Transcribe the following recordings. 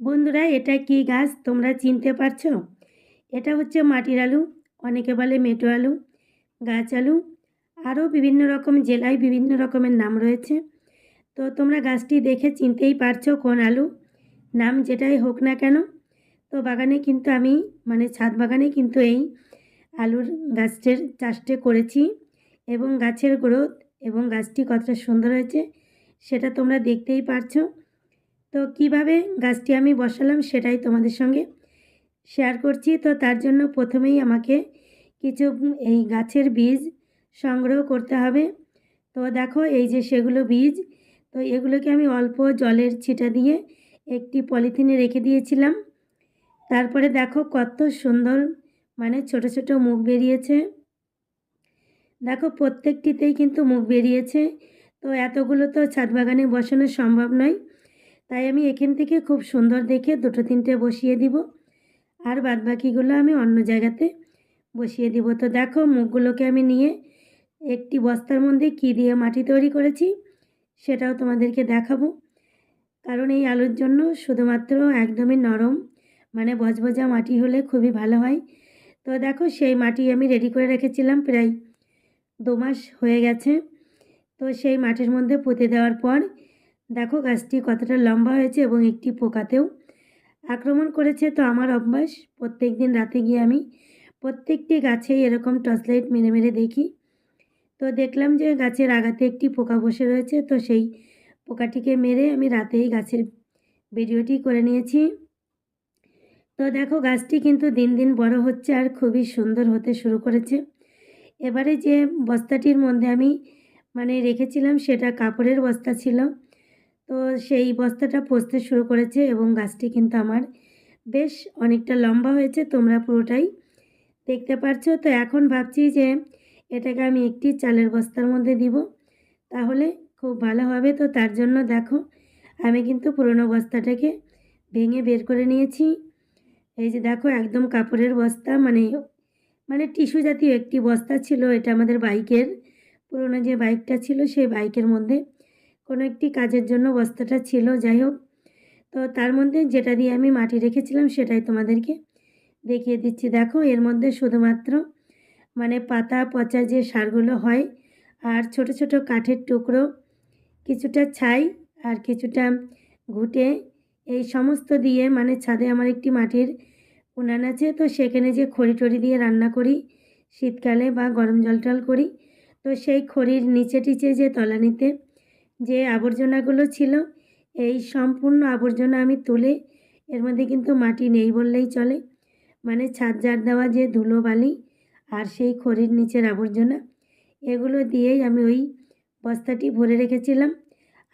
বন্ধুরা, এটা কি গাছ? তোমরা চিনতে পারছ? এটা হচ্ছে মাটির আলু, অনেকে বলে মেটো আলু, গাছ আলু, আরও বিভিন্ন রকম জেলায় বিভিন্ন রকমের নাম রয়েছে। তো তোমরা গাছটি দেখে চিনতেই পারছ কোন আলু, নাম যেটাই হোক না কেন। তো বাগানে কিন্তু আমি মানে ছাদ বাগানে কিন্তু এই আলুর গাছটির চাষটি করেছি এবং গাছের গ্রোথ এবং গাছটি কতটা সুন্দর হয়েছে সেটা তোমরা দেখতেই পারছ। তো কীভাবে গাছটি আমি বসালাম সেটাই তোমাদের সঙ্গে শেয়ার করছি। তো তার জন্য প্রথমেই আমাকে কিছু এই গাছের বীজ সংগ্রহ করতে হবে। তো দেখো এই যে সেগুলো বীজ, তো এগুলোকে আমি অল্প জলের ছিটা দিয়ে একটি পলিথিনে রেখে দিয়েছিলাম। তারপরে দেখো কত সুন্দর মানে ছোট ছোট মুখ বেরিয়েছে। দেখো প্রত্যেকটিতেই কিন্তু মুখ বেরিয়েছে। তো এতগুলো তো ছাদ বাগানে বসানো সম্ভব নয়। তাই আমি এখান থেকে খুব সুন্দর দেখে দুটো তিনটে বসিয়ে দিব। আর বাদ বাকিগুলো আমি অন্য জায়গাতে বসিয়ে দিব। তো দেখো মুখগুলোকে আমি নিয়ে একটি বস্তার মধ্যে কী দিয়ে মাটি তৈরি করেছি সেটাও তোমাদেরকে দেখাবো। কারণ এই আলুর জন্য শুধুমাত্র একদমই নরম মানে বজবজা মাটি হলে খুবই ভালো হয়। তো দেখো সেই মাটি আমি রেডি করে রেখেছিলাম, প্রায় দু মাস হয়ে গেছে। তো সেই মাটির মধ্যে পুঁতে দেওয়ার পর দেখো গাছটি কতটা লম্বা হয়েছে এবং একটি পোকাতেও আক্রমণ করেছে, তো আমার অভ্যাস প্রত্যেক দিন রাতে গিয়ে আমি প্রত্যেকটি গাছেই এরকম টর্চ লাইট মেরে মেরে দেখি। তো দেখলাম যে গাছের আগাতে একটি পোকা বসে রয়েছে, তো সেই পোকাটিকে মেরে আমি রাতেই গাছের ভিডিওটি করে নিয়েছি। তো দেখো গাছটি কিন্তু দিন দিন বড় হচ্ছে আর খুবই সুন্দর হতে শুরু করেছে। এবারে যে বস্তাটির মধ্যে আমি মানে রেখেছিলাম সেটা কাপড়ের বস্তা ছিল। তো সেই বস্তাটা পচতে শুরু করেছে এবং গাছটি কিন্তু আমার বেশ অনেকটা লম্বা হয়েছে, তোমরা পুরোটাই দেখতে পারছ। তো এখন ভাবছি যে এটাকে আমি একটি চালের বস্তার মধ্যে দিব, তাহলে খুব ভালো হবে। তো তার জন্য দেখো, আমি কিন্তু পুরনো বস্তাটাকে ভেঙে বের করে নিয়েছি। এই যে দেখো, একদম কাপড়ের বস্তা মানে মানে টিস্যু জাতীয় একটি বস্তা ছিল। এটা আমাদের বাইকের, পুরনো যে বাইকটা ছিল, সেই বাইকের মধ্যে কোনো একটি কাজের জন্য বস্তাটা ছিল, যাই হোক। তো তার মধ্যে যেটা দিয়ে আমি মাটি রেখেছিলাম সেটাই তোমাদেরকে দেখিয়ে দিচ্ছি। দেখো, এর মধ্যে শুধুমাত্র মানে পাতা, পচা যে সারগুলো হয় আর ছোট ছোট কাঠের টুকরো, কিছুটা ছাই আর কিছুটা ঘুটে, এই সমস্ত দিয়ে মানে ছাদে আমার একটি মাটির উনান আছে। তো সেখানে যে খড়ি টড়ি দিয়ে রান্না করি, শীতকালে বা গরম জল টল করি, তো সেই খড়ির নিচে টিচে যে তলানিতে যে আবর্জনাগুলো ছিল, এই সম্পূর্ণ আবর্জনা আমি তুলে এর মধ্যে কিন্তু মাটি নেই বললেই চলে। মানে ছাদ জার দেওয়া যে ধুলো বালি আর সেই খড়ির নিচের আবর্জনা, এগুলো দিয়েই আমি ওই বস্তাটি ভরে রেখেছিলাম।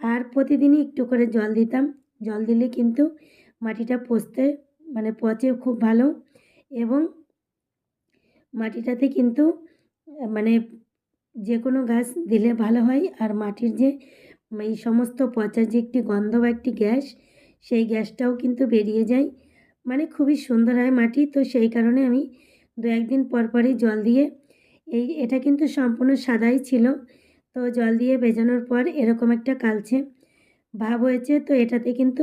আর প্রতিদিনই একটু করে জল দিতাম। জল দিলে কিন্তু মাটিটা পচতে মানে পচে খুব ভালো এবং মাটিটাতে কিন্তু মানে যে কোনো গাছ দিলে ভালো হয়। আর মাটির যে এই সমস্ত পচা যে একটি গন্ধ বা একটি গ্যাস, সেই গ্যাসটাও কিন্তু বেরিয়ে যায়। মানে খুবই সুন্দর হয় মাটি, তো সেই কারণে আমি দু একদিন পর পরই জল দিয়ে, এই এটা কিন্তু সম্পূর্ণ সাদাই ছিল। তো জল দিয়ে ভেজানোর পর এরকম একটা কালছে ভাব হয়েছে, তো এটাতে কিন্তু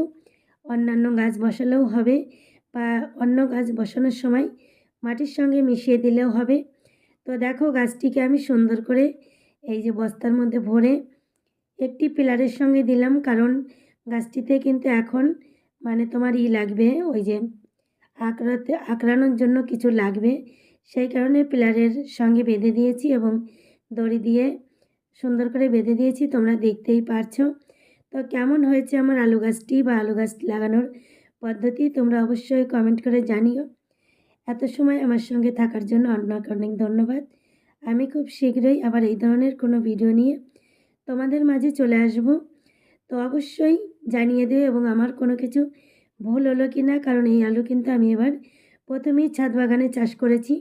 অন্যান্য গাছ বসালেও হবে বা অন্য গাছ বসানোর সময় মাটির সঙ্গে মিশিয়ে দিলেও হবে। তো দেখো গাছটিকে আমি সুন্দর করে এই যে বস্তার মধ্যে ভরে একটি পিলারের সঙ্গে দিলাম, কারণ গাছটিতে কিন্তু এখন মানে তোমার ই লাগবে, ওই যে আঁকড়াতে, আঁকড়ানোর জন্য কিছু লাগবে। সেই কারণে পিলারের সঙ্গে বেঁধে দিয়েছি এবং দড়ি দিয়ে সুন্দর করে বেঁধে দিয়েছি, তোমরা দেখতেই পারছ। তো কেমন হয়েছে আমার আলু গাছটি বা আলু গাছ লাগানোর পদ্ধতি, তোমরা অবশ্যই কমেন্ট করে জানিও। এত সময় আমার সঙ্গে থাকার জন্য অনেক অনেক ধন্যবাদ। আমি খুব শীঘ্রই আবার এই ধরনের কোনো ভিডিও নিয়ে তোমাদের মাঝে চলে আসব। তো অবশ্যই জানিয়ে দিও এবং আমার কোনো কিছু ভুল হলো কি না, কারণ এই আলু কিন্তু আমি এবার প্রথমেই ছাদ বাগানে চাষ করেছি।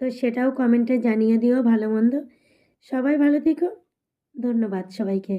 তো সেটাও কমেন্টে জানিয়ে দিও ভালো মন্দ। সবাই ভালো থেকো। ধন্যবাদ সবাইকে।